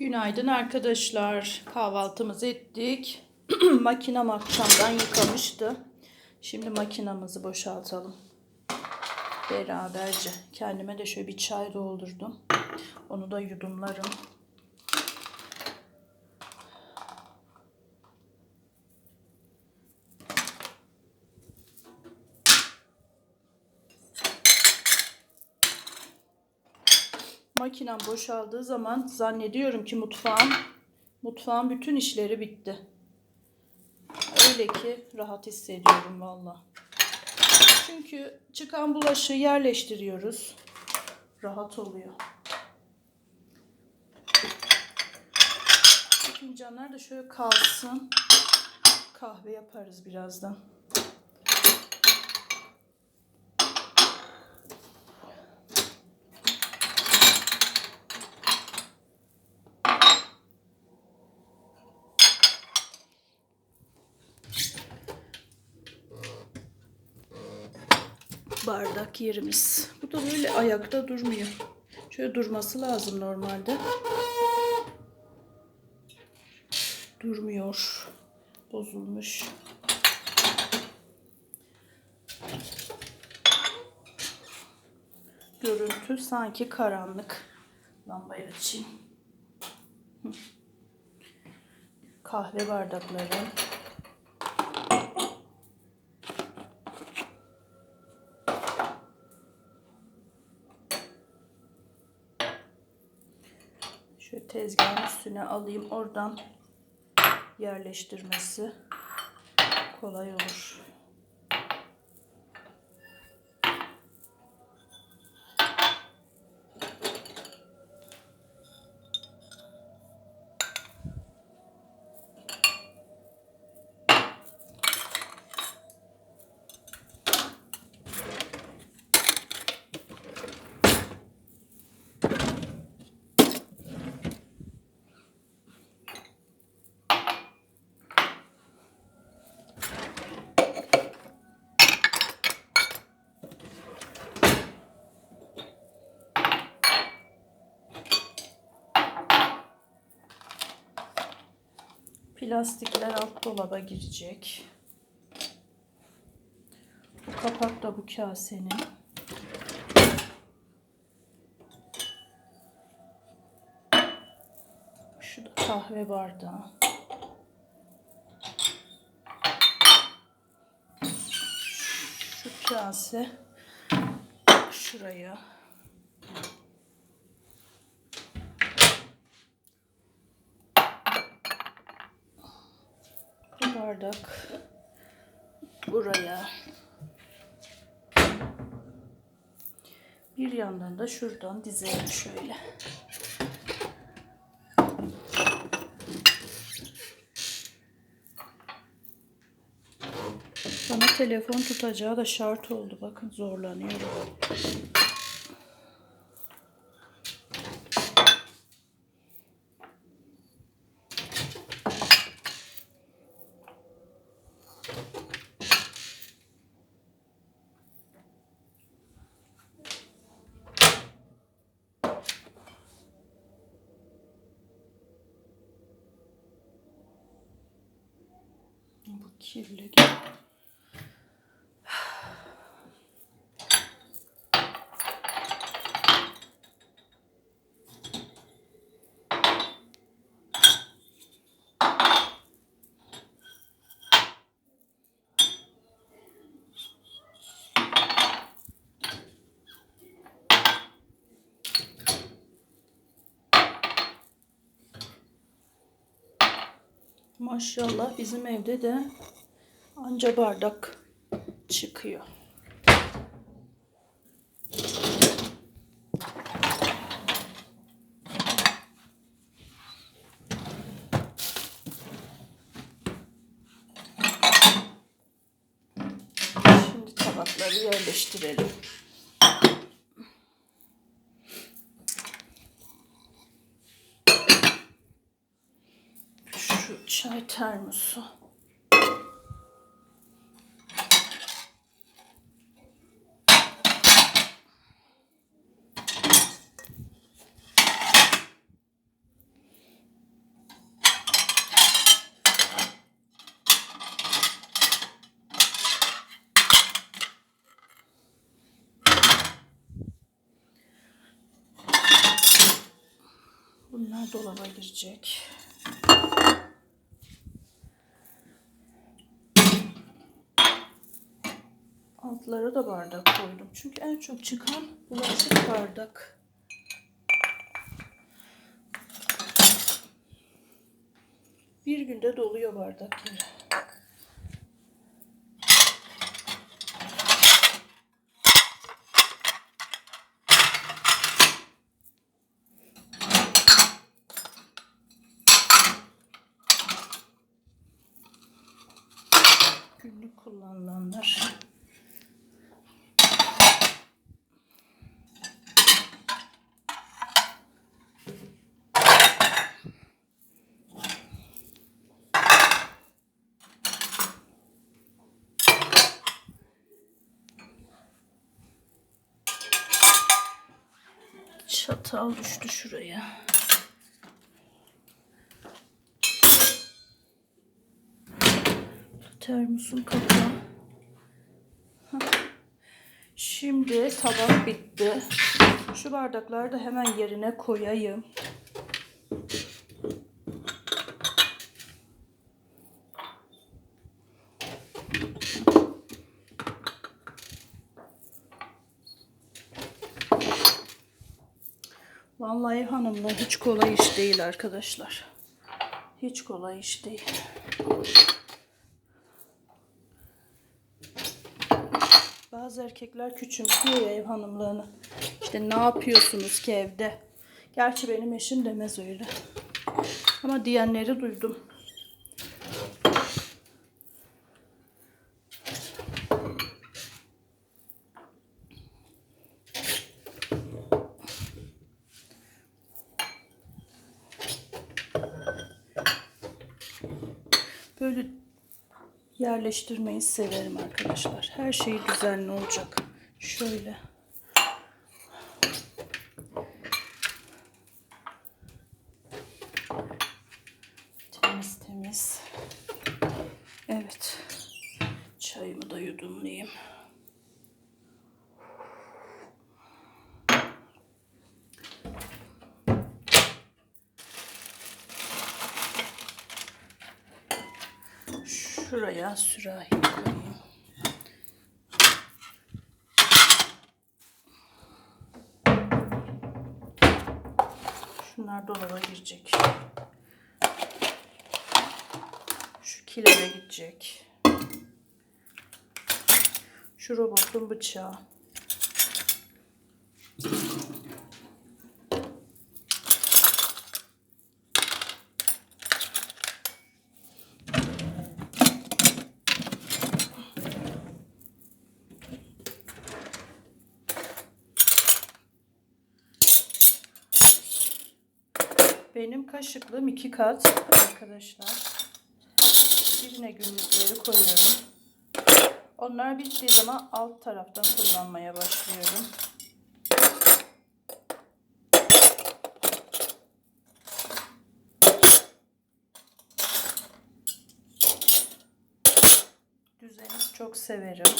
Günaydın arkadaşlar. Kahvaltımızı ettik. Makinem akşamdan yıkamıştı. Şimdi makinamızı boşaltalım. Beraberce. Kendime de şöyle bir çay doldurdum. Onu da yudumlarım. Makinem boşaldığı zaman zannediyorum ki mutfağım mutfağın bütün işleri bitti. Öyle ki rahat hissediyorum valla. Çünkü çıkan bulaşığı yerleştiriyoruz. Rahat oluyor. Fincanlar da şöyle kalsın. Kahve yaparız birazdan. Bardak yerimiz. Bu da böyle ayakta durmuyor. Şöyle durması lazım normalde. Durmuyor. Bozulmuş. Görüntü sanki karanlık. Lambayı açayım. Kahve bardakları. Şöyle tezgahın üstüne alayım. Oradan yerleştirmesi kolay olur. Plastikler alt dolaba girecek. Bu kapak da bu kasenin. Şu da kahve bardağı. Şu kase şuraya. Bu bardak buraya. Bir yandan da şuradan dizelim şöyle. Bana telefon tutacağı da şart oldu. Bakın zorlanıyorum. Kirli. Maşallah bizim evde de anca bardak çıkıyor. Şimdi tabakları yerleştirelim. Şu çay termosu. Dolaba girecek. Altlara da bardak koydum. Çünkü en çok çıkan bulaşık bardak. Bir günde doluyor bardak Çatal düştü şuraya. Termosun kapağı. Şimdi tabak bitti. Şu bardakları da hemen yerine koyayım. Vallahi hanımla hiç kolay iş değil arkadaşlar. Hiç kolay iş değil. Bazı erkekler küçümsüyor ya ev hanımlığını. İşte ne yapıyorsunuz ki evde? Gerçi benim eşim demez öyle. Ama diyenleri duydum. Böyle yerleştirmeyi severim arkadaşlar. Her şey düzenli olacak. Şöyle. Şuraya sürahi koyayım. Şunlar dolaba girecek. Şu kilere gidecek. Şu robotun bıçağı. Benim kaşıklığım iki kat arkadaşlar. Birine günlükleri koyuyorum. Onlar bittiği zaman alt taraftan kullanmaya başlıyorum. Düzeni çok severim.